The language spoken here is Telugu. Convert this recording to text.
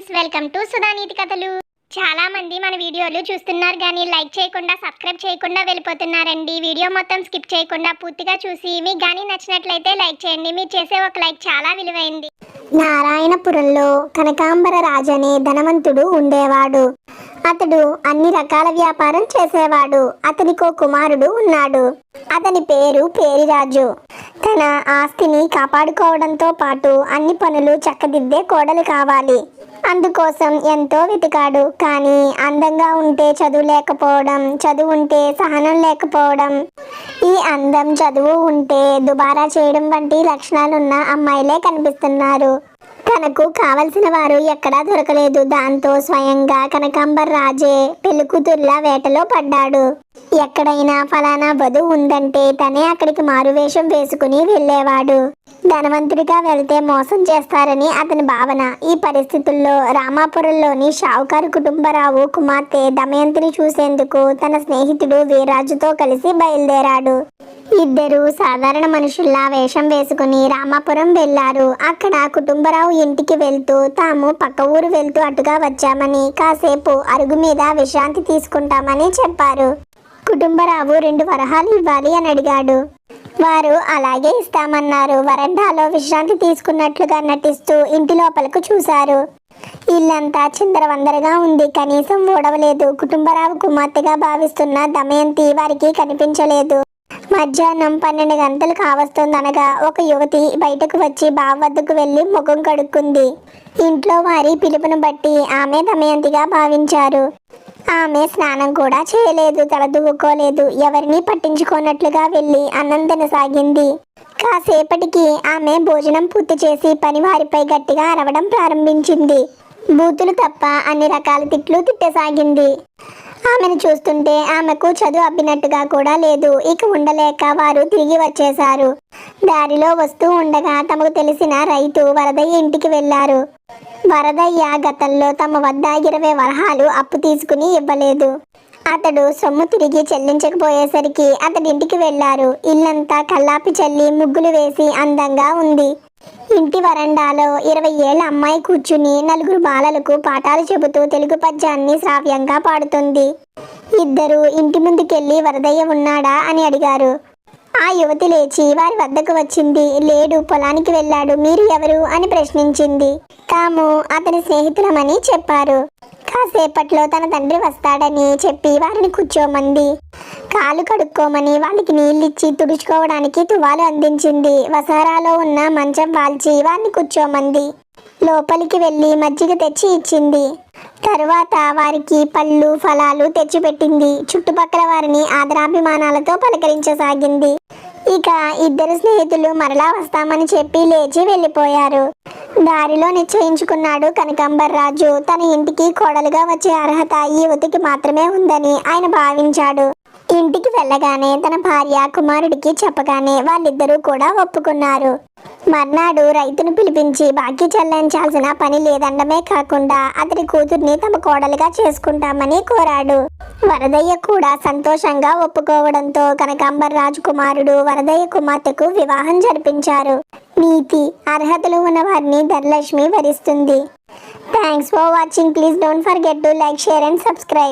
ఫ్రెండ్స్ వెల్కమ్ టు సుధానీతి కథలు. చాలా మంది మన వీడియోలు చూస్తున్నారు కానీ లైక్ చేయకుండా సబ్స్క్రైబ్ చేయకుండా వెళ్ళిపోతున్నారండి. వీడియో మొత్తం స్కిప్ చేయకుండా పూర్తిగా చూసి మీకు కానీ నచ్చినట్లయితే లైక్ చేయండి. మీరు చేసే ఒక లైక్ చాలా విలువైంది. నారాయణపురంలో కనకాంబర రాజనే ధనవంతుడు ఉండేవాడు. అతడు అన్ని రకాల వ్యాపారం చేసేవాడు. అతనికో కుమారుడు ఉన్నాడు. అతని పేరు పేరిరాజు. తన ఆస్తిని కాపాడుకోవడంతో పాటు అన్ని పనులు చక్కదిద్దే కోడలు కావాలి. అందుకోసం ఎంతో వెతికాడు. కానీ అందంగా ఉంటే చదువు లేకపోవడం చదువు ఉంటే సహనం లేకపోవడం ఈ అందం చదువు ఉంటే దుబారా చేయడం వంటి లక్షణాలున్న అమ్మాయిలే కనిపిస్తున్నారు. తనకు కావలసిన వారు ఎక్కడా దొరకలేదు. దాంతో స్వయంగా కనకాంబర్ రాజే పెళ్ళికూతుర్లా వేటలో పడ్డాడు. ఎక్కడైనా ఫలానా వధు ఉందంటే తనే అక్కడికి మారువేషం వేసుకుని వెళ్ళేవాడు. ధనవంతుడిగా వెళ్తే మోసం చేస్తారని అతని భావన. ఈ పరిస్థితుల్లో రామాపురంలోని షావుకారు కుటుంబరావు కుమార్తె దమయంతిని చూసేందుకు తన స్నేహితుడు వీరాజుతో కలిసి బయలుదేరాడు. ఇద్దరు సాధారణ మనుషుల్లా వేషం వేసుకుని రామాపురం వెళ్ళారు అక్కడ కుటుంబరావు ఇంటికి వెళ్తూ తాము పక్క ఊరు వెళ్తూ అటుగా వచ్చామని కాసేపు అరుగు మీద విశ్రాంతి తీసుకుంటామని చెప్పారు. కుటుంబరావు రెండు వరహాలు ఇవ్వాలి అని అడిగాడు. వారు అలాగే ఇస్తామన్నారు. వరండాలో విశ్రాంతి తీసుకున్నట్లుగా నటిస్తూ ఇంటి లోపలకు చూశారు. ఇల్లంతా చిందరవందరగా ఉంది. కనీసం ఓడవలేదు కుటుంబరావు కుమార్తెగా భావిస్తున్న దమయంతి వారికి కనిపించలేదు. మధ్యాహ్నం పన్నెండు గంటలు కావస్తుందనగా ఒక యువతి బయటకు వచ్చి బావ వద్దకు వెళ్ళి ముఖం కడుక్కుంది. ఇంట్లో వారి పిలుపును బట్టి ఆమె దమయంతిగా భావించారు. ఆమె స్నానం కూడా చేయలేదు తల దువ్వుకోలేదు ఎవరిని పట్టించుకోనట్లుగా వెళ్ళి అన్నం తినసాగింది. కాసేపటికి ఆమె భోజనం పూర్తి చేసి పని వారిపై గట్టిగా అరవడం ప్రారంభించింది. బూతులు తప్ప అన్ని రకాల తిట్లు తిట్టసాగింది. ఆమెను చూస్తుంటే ఆమెకు చదువు అబ్బినట్టుగా కూడా లేదు. ఇక ఉండలేక వారు తిరిగి వచ్చేశారు. దారిలో వస్తూ ఉండగా తమకు తెలిసిన రైతు వరదయ్య ఇంటికి వెళ్ళారు వరదయ్య గతంలో తమ వద్ద ఇరవై వరహాలు అప్పు తీసుకుని ఇవ్వలేదు. అతడు సొమ్ము తిరిగి చెల్లించకపోయేసరికి అతడి ఇంటికి వెళ్ళారు ఇల్లంతా కల్లాపి చల్లి ముగ్గులు వేసి అందంగా ఉంది. ఇంటి వరండాలో ఇరవై ఏళ్ళ అమ్మాయి కూర్చుని నలుగురు బాలలకు పాఠాలు చెబుతూ తెలుగు పద్యాన్ని శ్రావ్యంగా పాడుతుంది. ఇద్దరు ఇంటి ముందుకెళ్ళి వరదయ్య ఉన్నాడా అని అడిగారు. ఆ యువతి లేచి వారి వద్దకు వచ్చింది. లేడు పొలానికి వెళ్ళాడు. మీరు ఎవరు? అని ప్రశ్నించింది. తాము అతని స్నేహితులమని చెప్పారు. కాసేపట్లో తన తండ్రి వస్తాడని చెప్పి వారిని కూర్చోమంది. కాలు కడుక్కోమని వాళ్ళకి నీళ్ళిచ్చి తుడుచుకోవడానికి తువాలు అందించింది. వసారాలో ఉన్న మంచం వాల్చి వారిని కూర్చోమంది. లోపలికి వెళ్ళి మజ్జిగ తెచ్చి ఇచ్చింది. తరువాత వారికి పళ్ళు ఫలాలు తెచ్చిపెట్టింది. చుట్టుపక్కల వారిని ఆదరాభిమానాలతో పలకరించసాగింది. ఇక ఇద్దరు స్నేహితులు మరలా వస్తామని చెప్పి లేచి వెళ్ళిపోయారు. దారిలో నిశ్చయించుకున్నాడు కనకాంబర్రాజు తన ఇంటికి కోడలుగా వచ్చే అర్హత ఈ యువతికి మాత్రమే ఉందని ఆయన భావించాడు. ఇంటికి వెళ్ళగానే తన భార్య కుమారుడికి చెప్పగానే వాళ్ళిద్దరూ కూడా ఒప్పుకున్నారు. మర్నాడు రైతును పిలిపించి బాకీ చెల్లించాల్సిన పని లేదండమే కాకుండా అతడి కూతుర్ని తమ కోడలుగా చేసుకుంటామని కోరాడు. వరదయ్య కూడా సంతోషంగా ఒప్పుకోవడంతో కనకాంబర్ రాజు కుమారుడు వరదయ్య కుమార్తెకు వివాహం జరిపించారు. నీతి అర్హతలు ఉన్న వారిని ధనలక్ష్మి వరిస్తుంది. Thanks for watching please don't forget to like share and subscribe